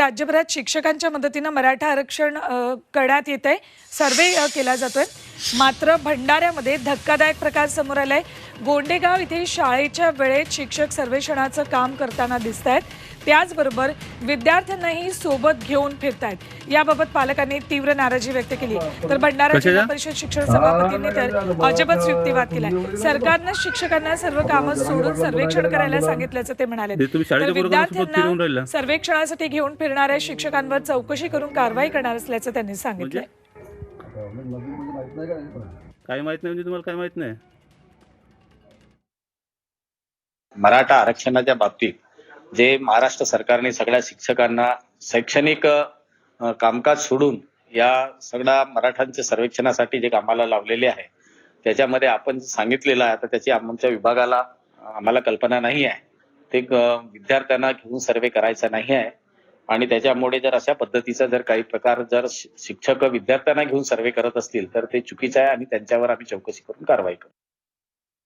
राज्यभरात शिक्षकांच्या मदतीनं मराठा आरक्षण करण्यात येत आहे सर्वे केला जातोय. मात्र भंडाऱ्यामध्ये धक्कादायक प्रकार समोर आलाय गोंडेगाव इथे शाळेच्या वेळेत शिक्षक सर्वेक्षणाचं काम करताना दिसत आहेत त्याचबरोबर विद्यार्थ्यांनाही सोबत घेऊन फिरतायत याबाबत पालकांनी तीव्र नाराजी व्यक्त केली तर भंडारा जिल्हा परिषद शिक्षण सभापतींनी तर अजबच युक्तिवाद केलाय सरकारनं शिक्षकांना सर्व कामं सोडून सर्वेक्षण करायला सांगितल्याचं ते म्हणाले तर विद्यार्थ्यांना राहिला. सर्वेक्षणासाठी घेऊन फिरणाऱ्या शिक्षकांवर चौकशी करून कारवाई करणार असल्याचं त्यांनी सांगितलं काय माहीत नाही म्हणजे तुम्हाला काय माहीत नाही. मराठा आरक्षणाच्या बाबतीत जे महाराष्ट्र सरकारने सगळ्या शिक्षकांना शैक्षणिक अ, कामकाज सोडून या सगळ्या मराठ्यांच्या सर्वेक्षणासाठी जे कामाला लावलेले आहे त्याच्यामध्ये आपण सांगितलेलं आहे आता त्याची आमच्या विभागाला आम्हाला कल्पना नाही आहे. ते विद्यार्थ्यांना घेऊन सर्वे करायचा नाही आहे. आणि त्याच्यामुळे जर अशा पद्धतीचा जर काही प्रकार जर शिक्षक विद्यार्थ्यांना घेऊन सर्वे करत असतील तर ते चुकीचं आहे आणि त्यांच्यावर आम्ही चौकशी करून कारवाई करू.